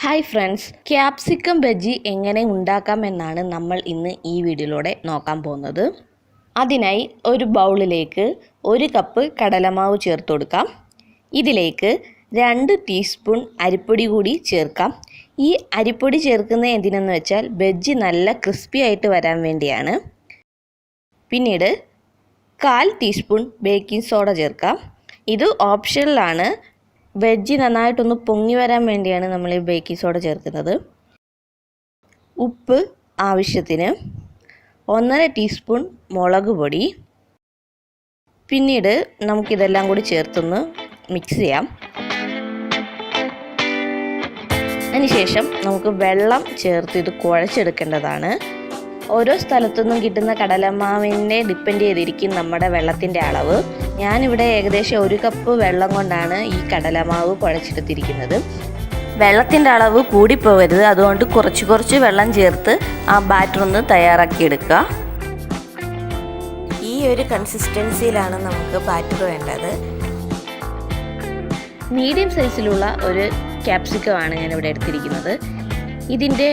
Hi friends capsicum bajji എങ്ങനെ ഉണ്ടാക്കാമെന്നാണ് നമ്മൾ ഇന്ന് ഈ വീഡിയോയിലൂടെ നോക്കാൻ പോകുന്നത്. അതിനായി ഒരു ബൗളിലേക്ക് ഒരു കപ്പ് കടലമാവ് ചേർത്ത് കൊടുക്കാം. ഇതിലേക്ക് രണ്ട് ടീസ്പൂൺ അരിപ്പൊടി കൂടി ചേർക്കാം. ഈ അരിപ്പൊടി ചേർക്കുന്നത് എന്തിനെന്ന് വെച്ചാൽ ബജ്ജി നല്ല ക്രിസ്പി ആയിട്ട് വരാൻ വേണ്ടിയാണ്. പിന്നീട് കാൽ ടീസ്പൂൺ ബേക്കിംഗ് സോഡ ചേർക്കാം. ഇത് ഓപ്ഷനിലാണ് വെജ് നന്നായിട്ടൊന്ന് പൊങ്ങി വരാൻ വേണ്ടിയാണ് നമ്മൾ ഈ ബേക്കിംഗ് സോഡ ചേർക്കുന്നത്. ഉപ്പ് ആവശ്യത്തിന് ഒന്നര ടീസ്പൂൺ മുളക് പൊടി. പിന്നീട് നമുക്കിതെല്ലാം കൂടി ചേർത്തൊന്ന് മിക്സ് ചെയ്യാം. അതിനുശേഷം നമുക്ക് വെള്ളം ചേർത്ത് ഇത് കുഴച്ചെടുക്കേണ്ടതാണ്. ഓരോ സ്ഥലത്തുനിന്നും കിട്ടുന്ന കടലമാവിനെ ഡിപ്പെൻഡ് ചെയ്തിരിക്കും നമ്മുടെ വെള്ളത്തിന്റെ അളവ്. ഞാനിവിടെ ഏകദേശം ഒരു കപ്പ് വെള്ളം കൊണ്ടാണ് ഈ കടലമാവ് കുഴച്ചെടുത്തിരിക്കുന്നത്. വെള്ളത്തിന്റെ അളവ് കൂടിപ്പോകരുത് അതുകൊണ്ട് കുറച്ച് കുറച്ച് വെള്ളം ചേർത്ത് ആ ബാറ്റർ ഒന്ന് തയ്യാറാക്കിയെടുക്കുക ഈ ഒരു കൺസിസ്റ്റൻസിയിലാണ് നമുക്ക് ബാറ്റർ വേണ്ടത്. മീഡിയം സൈസിലുള്ള ഒരു ക്യാപ്സിക്കമാണ് ഞാനിവിടെ എടുത്തിരിക്കുന്നത്. ഇതിന്റെ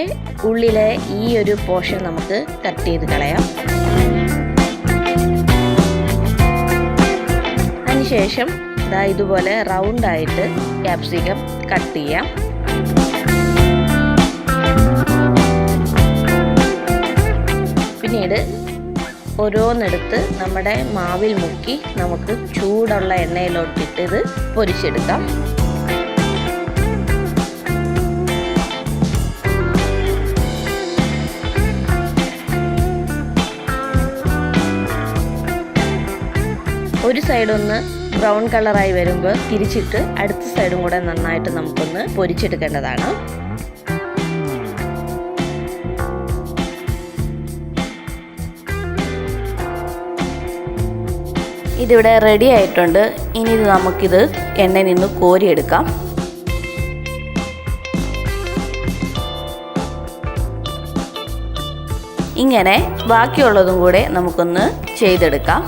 ഉള്ളിലെ ഈ ഒരു പോർഷൻ നമുക്ക് കട്ട് ചെയ്ത് കളയാം. അതിനുശേഷം ഇതാ ഇതുപോലെ റൗണ്ടായിട്ട് ക്യാപ്സിക്കം കട്ട് ചെയ്യാം. പിന്നീട് ഓരോന്നെടുത്ത് നമ്മുടെ മാവിൽ മുക്കി നമുക്ക് ചൂടുള്ള എണ്ണയിലോട്ടിട്ട് ഇത് പൊരിച്ചെടുക്കാം. ഒരു സൈഡ് ഒന്ന് ബ്രൗൺ കളറായി വരുമ്പോൾ തിരിച്ചിട്ട് അടുത്ത സൈഡും കൂടെ നന്നായിട്ട് നമുക്കൊന്ന് പൊരിച്ചെടുക്കേണ്ടതാണ്. ഇതിവിടെ റെഡി ആയിട്ടുണ്ട്. ഇനി ഇത് നമുക്കിത് എണ്ണയിൽ നിന്ന് കോരിയെടുക്കാം. ഇങ്ങനെ ബാക്കിയുള്ളതും കൂടെ നമുക്കൊന്ന് ചെയ്തെടുക്കാം.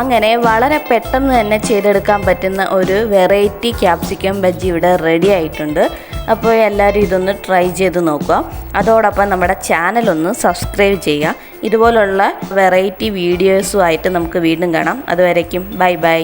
അങ്ങനെ വളരെ പെട്ടെന്ന് തന്നെ ചെയ്തെടുക്കാൻ പറ്റുന്ന ഒരു വെറൈറ്റി ക്യാപ്സിക്കം ബജ്ജി ഇവിടെ റെഡി ആയിട്ടുണ്ട്. അപ്പോൾ എല്ലാവരും ഇതൊന്ന് ട്രൈ ചെയ്ത് നോക്കുക. അതോടൊപ്പം നമ്മുടെ ചാനലൊന്ന് സബ്സ്ക്രൈബ് ചെയ്യുക. ഇതുപോലുള്ള വെറൈറ്റി വീഡിയോസുമായിട്ട് നമുക്ക് വീണ്ടും കാണാം. അതുവരയ്ക്കും ബൈ ബൈ.